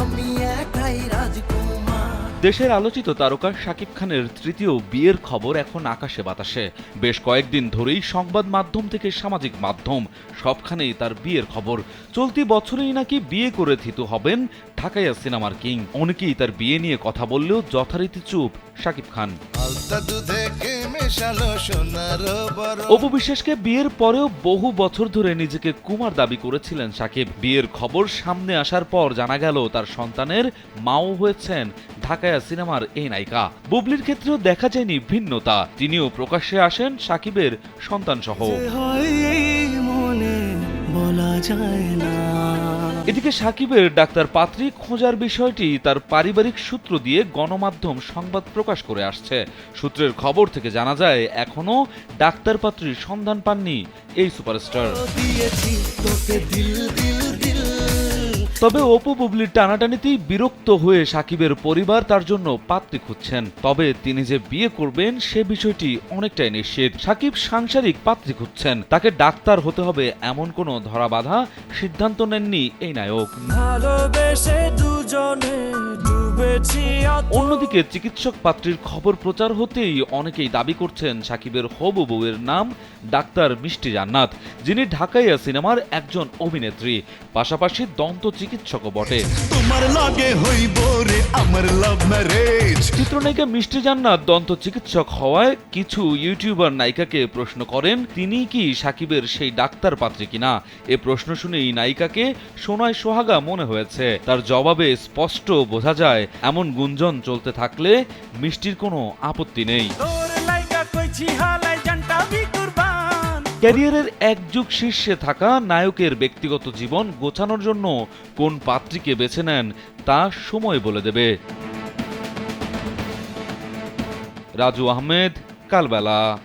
আমি একাই রাজকুমার। দেশের আলোচিত তারকা শাকিব খানের তৃতীয় বিয়ের খবর এখন আকাশে বাতাসে। বেশ কয়েকদিন ধরেই সংবাদ মাধ্যম থেকে সামাজিক মাধ্যম সবখানেই তার বিয়ের খবর। চলতি বছরেই নাকি বিয়ে করে থিতু হবেন ঢাকাইয়া সিনেমার কিং। অনেকেই তার বিয়ে নিয়ে কথা বললেও যথারীতি চুপ শাকিব খান। আলতা দুধে মেশালো সোনার অপু বিশ্বাসকে বিয়ের পরেও বহু বছর ধরে নিজেকে কুমার দাবি করেছিলেন সাকিব। বিয়ের খবর সামনে আসার পর জানা গেল তার সন্তানের মাও হয়েছেন ঢাকায়া সিনেমার এই নায়িকা। বুবলির ক্ষেত্রেও দেখা যায়নি ভিন্নতা। তিনিও প্রকাশ্যে আসেন সাকিবের সন্তান সহ বলা যায় না। এদিকে সাকিবের ডাক্তার পাত্রী খোঁজার বিষয়টি তার পারিবারিক সূত্র দিয়ে গণমাধ্যম সংবাদ প্রকাশ করে আসছে। সূত্রের খবর থেকে জানা যায়, এখনও ডাক্তার পাত্রীর সন্ধান পাননি এই সুপারস্টার। তবে অপু বুবলির টানাটানিতেই বিরক্ত হয়ে সাকিবের পরিবার তার জন্য পাত্রী খুঁজছেন। তবে তিনি যে বিয়ে করবেন সে বিষয়টি অনেকটাই নিশ্চিত। সাকিব সাংসারিক পাত্রী খুঁজছেন। তাকে ডাক্তার হতে হবে এমন কোনো ধরাবাধা সিদ্ধান্ত নেননি এই নায়ক। অন্যদিকে চিকিৎসক পাত্রীর খবর প্রচার হতেই অনেকেই দাবি করছেন সাকিবের হবু বউয়ের নাম ডাক্তার মিষ্টি জান্নাত যিনি ঢাকাইয়া সিনেমার একজন অভিনেত্রী। পাশাপাশি দন্ত চিকিৎসকও বটে। তোমার লাগে হইব রে আমার লাভ ম্যারেজ চিত্রনায়িকা মিষ্টি জান্নাত দন্ত চিকিৎসক হওয়ায় কিছু ইউটিউবার নায়িকাকে প্রশ্ন করেন তিনি কি সাকিবের সেই ডাক্তার পাত্রী কিনা? এ প্রশ্ন শুনেই নায়িকাকে সোনায় সোহাগা মনে হয়েছে। তার জবাবে স্পষ্ট বোঝা যায় এমন গুঞ্জন চলতে থাকলে মিষ্টির কোনো আপত্তি নেই। তোর লাইগা কইছি বিকুরবান ক্যারিয়ারের এক যুগ শীর্ষে থাকা নায়কের ব্যক্তিগত জীবন গোছানোর জন্য কোন পাত্রীকে বেছে নেন তা সময় বলে দেবে। রাজু আহমেদ, কালবেলা।